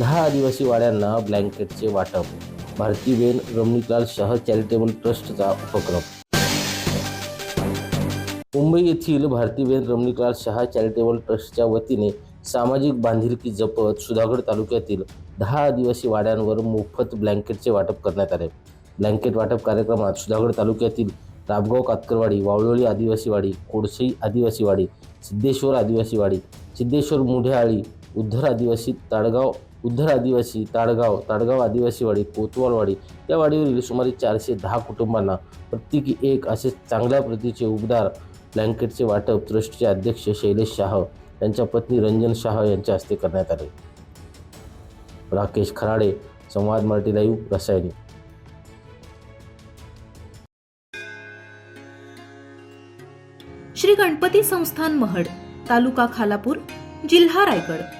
दहा आदिवासी वाड्यांना ब्लँकेटचे वाटप. भारतीबेन रमणीलाल शाह चॅरिटेबल ट्रस्टचा उपक्रम. मुंबई येथील भारतीबेन रमणीलाल शहा चॅरिटेबल ट्रस्टच्या वतीने सामाजिक बांधिलकी जपत सुधागड तालुक्यातील दहा आदिवासी वाड्यांवर मोफत ब्लँकेटचे वाटप करण्यात आले. ब्लँकेट वाटप कार्यक्रमात सुधागड तालुक्यातील राबगाव कातकरवाडी वावळोळी आदिवासीवाडी कोडसई आदिवासीवाडी सिद्धेश्वर आदिवासीवाडी सिद्धेश्वर मुढेआळी उद्धर आदिवासी ताडगाव उद्धर आदिवासी ताडगाव ताडगाव आदिवासीवाडी कोतवालवाडी या वाडीवरील सुमारे चारशे दहा कुटुंबांना प्रत्येकी एक असे चांगल्या प्रतीचे उबदार ब्लँकेटचे वाटप ट्रस्टचे अध्यक्ष शैलेश शाह यांच्या पत्नी रंजन शाह यांच्या हस्ते करण्यात आले. राकेश खराडे संवाद मराठी लाईव्ह रसायनी. श्री गणपती संस्थान महड तालुका खालापूर जिल्हा रायगड.